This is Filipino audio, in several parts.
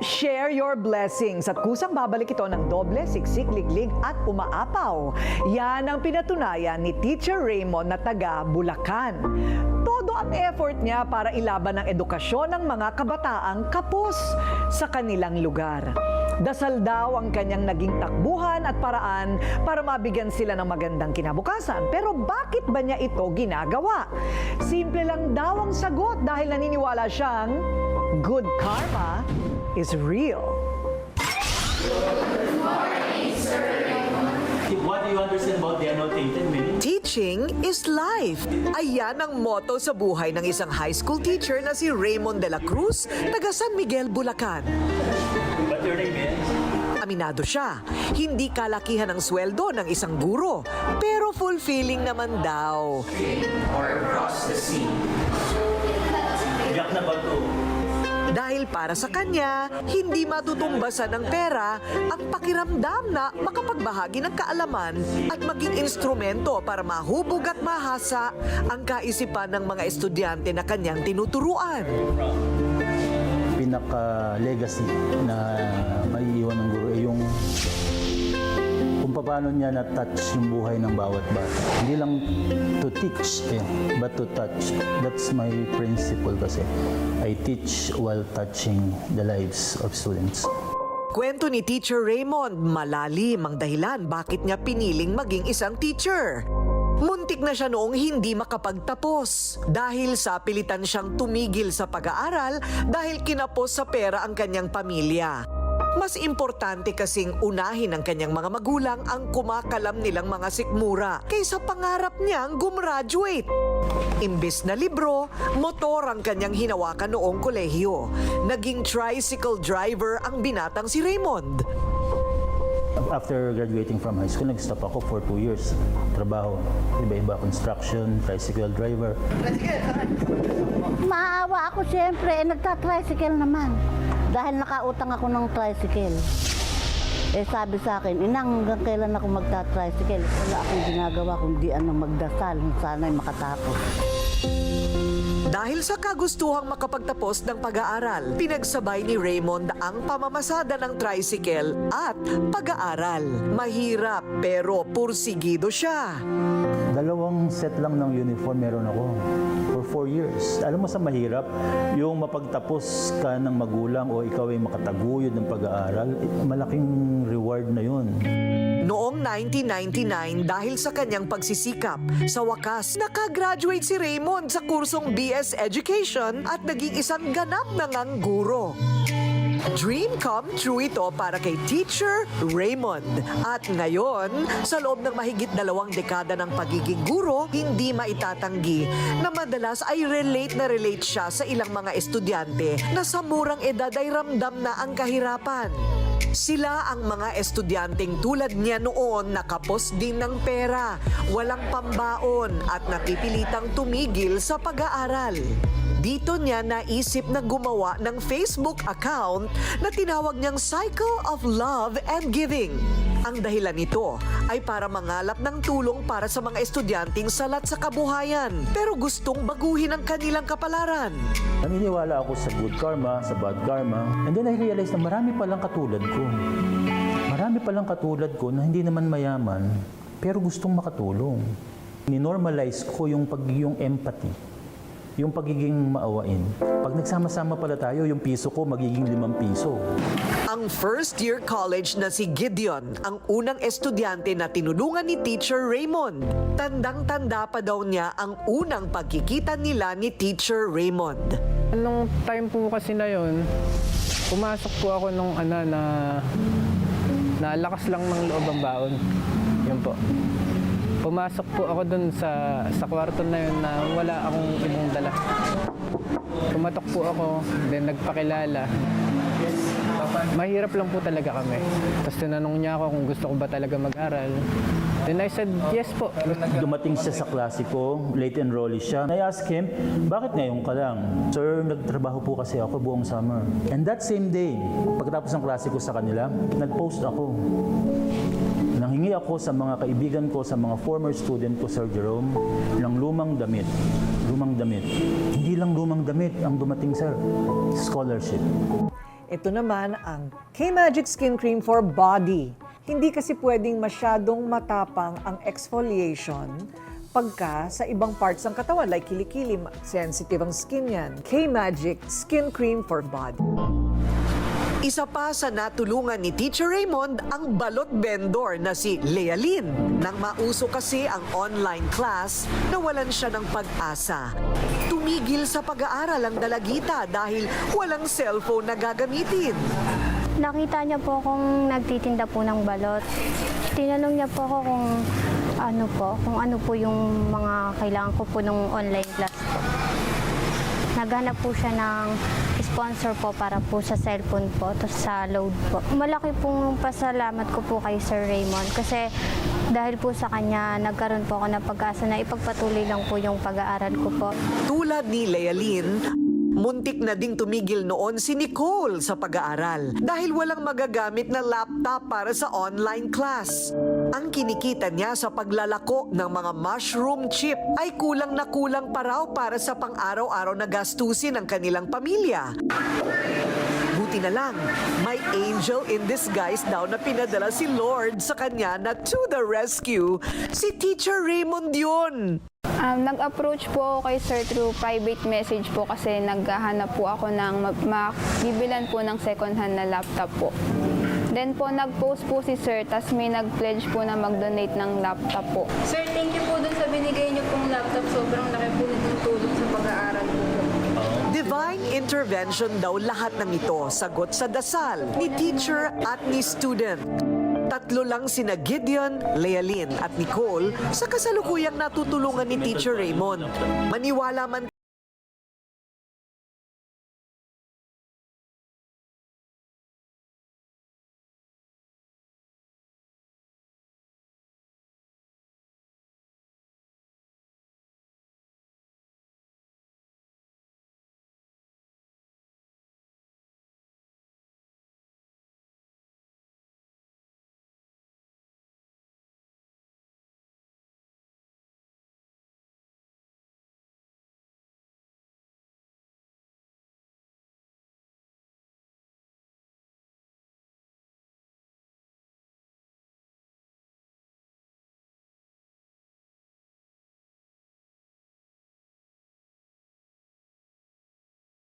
share your blessings at kusang babalik ito ng doble, siksik, liglig at umaapaw. Yan ang pinatunayan ni Teacher Raymond na taga Bulacan. Todo ang effort niya para ilaban ang edukasyon ng mga kabataang kapos sa kanilang lugar. Dasal daw ang kanyang naging takbuhan at paraan para mabigyan sila ng magandang kinabukasan. Pero bakit ba niya ito ginagawa? Simple lang daw ang sagot dahil naniniwala siyang good karma is real. What do you understand about the annotated meaning? Teaching is life. Ayan ang motto sa buhay ng isang high school teacher na si Raymond de la Cruz, taga San Miguel, Bulacan. What your name is? Aminado siya, hindi kalakihan ang sweldo ng isang guro, pero fulfilling naman daw. Or across the sea. Yak na ba to? Dahil para sa kanya, hindi matutumbasan ng pera ang pakiramdam na makapagbahagi ng kaalaman at maging instrumento para mahubog at mahasa ang kaisipan ng mga estudyante na kanyang tinuturuan. pinaka-legacy na maiiwan ng paano niya na-touch yung buhay ng bawat bata. Hindi lang to teach, eh, but to touch. That's my principle kasi. I teach while touching the lives of students. Kwento ni Teacher Raymond, malalim ang dahilan bakit niya piniling maging isang teacher. Muntik na siya noong hindi makapagtapos dahil sa pilitan siyang tumigil sa pag-aaral dahil kinapos sa pera ang kanyang pamilya. Mas importante kasing unahin ng kanyang mga magulang ang kumakalam nilang mga sikmura kaysa pangarap niyang gumraduate. Imbes na libro, motor ang kanyang hinawakan noong kolehiyo. Naging tricycle driver ang binatang si Raymond. After graduating from high school, nag-stop ako for two years. Trabaho. Iba-iba, construction, tricycle driver. Maawa ako siyempre, eh, nagta-tricycle naman. Dahil nakautang ako ng tricycle. Eh sabi sa akin, inang hanggang kailan ako magta-tricycle? Wala akong ginagawa kundi ano magdasal, sana'y makatapos. Dahil sa kagustuhang makapagtapos ng pag-aaral, pinagsabay ni Raymond ang pamamasada ng tricycle at pag-aaral. Mahirap pero pursigido siya. Dalawang set lang ng uniform meron ako for four years. Alam mo sa mahirap, yung mapagtapos ka ng magulang o ikaw ay makataguyod ng pag-aaral, malaking reward na yun. Noong 1999, dahil sa kanyang pagsisikap, sa wakas, nakagraduate si Raymond sa kursong BS Education at naging isang ganap na ngang guro. Dream come true ito para kay Teacher Raymond. At ngayon, sa loob ng mahigit dalawang dekada ng pagiging guro, hindi maitatanggi na madalas ay relate na relate siya sa ilang mga estudyante na sa murang edad ay ramdam na ang kahirapan. Sila ang mga estudyanteng tulad niya noon nakapos din ng pera, walang pambaon at napipilitang tumigil sa pag-aaral. Dito niya naisip na gumawa ng Facebook account na tinawag niyang Cycle of Love and Giving. Ang dahilan nito ay para mangalap ng tulong para sa mga estudyanteng salat sa kabuhayan pero gustong baguhin ang kanilang kapalaran. Naniniwala ako sa good karma, sa bad karma. And then I realized na marami palang katulad ko. Marami palang katulad ko na hindi naman mayaman, pero gustong makatulong. Ninormalize ko yung pagiging empathy, yung pagiging maawain. Pag nagsama-sama pala tayo, yung piso ko magiging limang piso. Ang first year college na si Gideon, ang unang estudyante na tinulungan ni Teacher Raymond. Tandang-tanda pa daw niya ang unang pagkikita nila ni Teacher Raymond. Nung time po kasi na yon, pumasok po ako nung ano na na lakas lang ng loob ang baon. Yun po. Pumasok po ako dun sa sa kwarto na yun na wala akong ibang dala. Pumatok po ako, then nagpakilala. Mahirap lang po talaga kami. Tapos tinanong niya ako kung gusto ko ba talaga mag-aral. Then I said, yes po. Dumating siya sa klase ko, late enrollee siya. I asked him, bakit ngayon ka lang? Sir, nagtrabaho po kasi ako buong summer. And that same day, pagkatapos ng klase ko sa kanila, nag-post ako. Ako sa mga kaibigan ko, sa mga former student ko, Sir Jerome, ng lumang damit. Lumang damit. Hindi lang lumang damit ang dumating, sir. Scholarship. Ito naman ang K-Magic Skin Cream for Body. Hindi kasi pwedeng masyadong matapang ang exfoliation pagka sa ibang parts ng katawan like kilikili, sensitive ang skin yan. K-Magic Skin Cream for Body. Isa pa sa natulungan ni Teacher Raymond ang balot vendor na si Lea. Nang mauso kasi ang online class, nawalan siya ng pag-asa. Tumigil sa pag-aaral ang dalagita dahil walang cellphone na gagamitin. Nakita niya po kung nagtitinda po ng balot. Tinanong niya po ako kung ano po, kung ano po yung mga kailangan ko po nung online class. Naghanap po siya ng sponsor po para po sa cellphone po, to sa load po. Malaki pong pasalamat ko po kay Sir Raymond kasi dahil po sa kanya, nagkaroon po ako ng pag-asa na ipagpatuloy lang po yung pag-aaral ko po. Tulad ni Lea Lynn, muntik na ding tumigil noon si Nicole sa pag-aaral dahil walang magagamit na laptop para sa online class. Ang kinikita niya sa paglalako ng mga mushroom chip ay kulang na kulang pa raw para sa pang-araw-araw na gastusin ng kanilang pamilya. Buti na lang, may angel in disguise daw na pinadala si Lord sa kanya na to the rescue, si Teacher Raymond yun. Um, nag-approach po ako kay sir through private message po kasi naghahanap po ako ng ma- mabibilan po ng second hand na laptop po. Then po nag-post po si sir, tas may nag-pledge po na mag-donate ng laptop po. Sir, thank you po dun sa binigay niyo pong laptop. Sobrang laki po nitong tulong sa pag-aaral po. Divine intervention daw lahat ng ito, sagot sa dasal ni teacher at ni student. Tatlo lang sina Gideon, Lealyn at Nicole sa kasalukuyang natutulungan ni Teacher Raymond. Maniwala man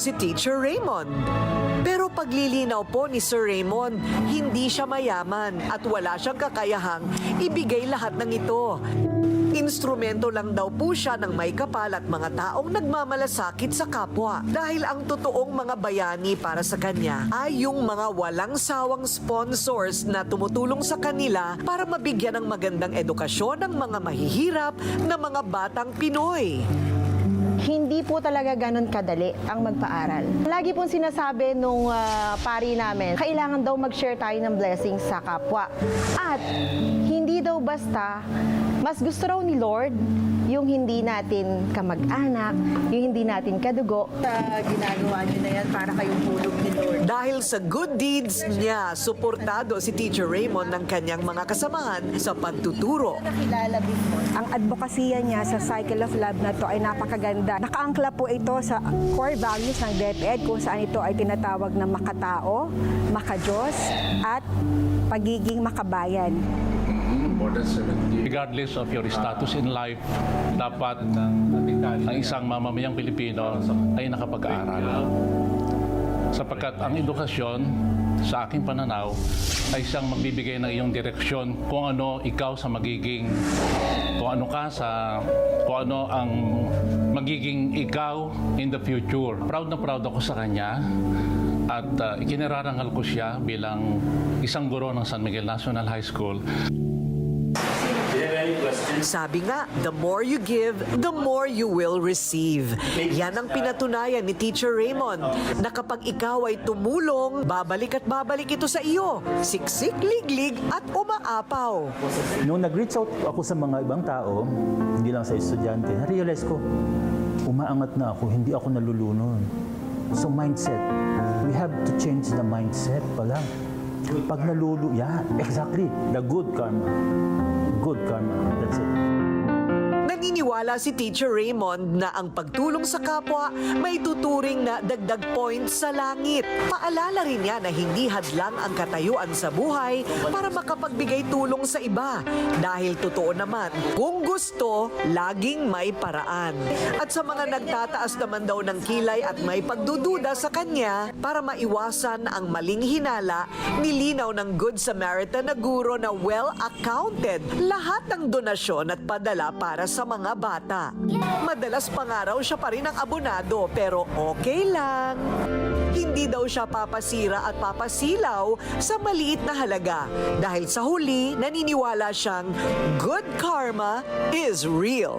si Teacher Raymond. Pero paglilinaw po ni Sir Raymond, hindi siya mayaman at wala siyang kakayahang ibigay lahat ng ito. Instrumento lang daw po siya ng may kapal at mga taong nagmamalasakit sa kapwa. Dahil ang totoong mga bayani para sa kanya ay yung mga walang sawang sponsors na tumutulong sa kanila para mabigyan ng magandang edukasyon ng mga mahihirap na mga batang Pinoy. Hindi po talaga ganun kadali ang magpaaral. Lagi pong sinasabi nung ah, pari namin, kailangan daw mag-share tayo ng blessings sa kapwa. At hindi daw basta, mas gusto raw ni Lord yung hindi natin kamag-anak, yung hindi natin kadugo. ginagawa niyo na yan para kayong tulog ni Lord. Dahil sa good deeds niya, suportado si Teacher Raymond ng kanyang mga kasamahan sa pagtuturo. Ang advokasya niya sa Cycle of Love na to ay napakaganda. Nakaangkla po ito sa core values ng DepEd kung saan ito ay tinatawag na makatao, makajos, at pagiging makabayan. Regardless of your status in life, dapat ang isang mamamayang Pilipino ay nakapag-aral. Sapagkat ang edukasyon, sa aking pananaw, ay siyang magbibigay ng iyong direksyon kung ano ikaw sa magiging, kung ano ka sa, kung ano ang magiging ikaw in the future. Proud na proud ako sa kanya at uh, ikinararangal ko siya bilang isang guro ng San Miguel National High School. Sabi nga, the more you give, the more you will receive. Yan ang pinatunayan ni Teacher Raymond, na kapag ikaw ay tumulong, babalik at babalik ito sa iyo. Siksik, liglig at umaapaw. Nung nag-reach out ako sa mga ibang tao, hindi lang sa estudyante, na-realize ko, umaangat na ako, hindi ako nalulunod. So mindset, we have to change the mindset pala. Pag nalulu, yeah, exactly, the good karma. Good karma, that's it. Naniniwala si Teacher Raymond na ang pagtulong sa kapwa may tuturing na dagdag points sa langit. Paalala rin niya na hindi hadlang ang katayuan sa buhay para makapagbigay tulong sa iba. Dahil totoo naman, kung gusto, laging may paraan. At sa mga nagtataas naman daw ng kilay at may pagdududa sa kanya, para maiwasan ang maling hinala, nilinaw ng Good Samaritan na guro na well-accounted lahat ng donasyon at padala para sa mga bata. Madalas pangaraw siya pa rin ang abonado pero okay lang. Hindi daw siya papasira at papasilaw sa maliit na halaga dahil sa huli naniniwala siyang good karma is real.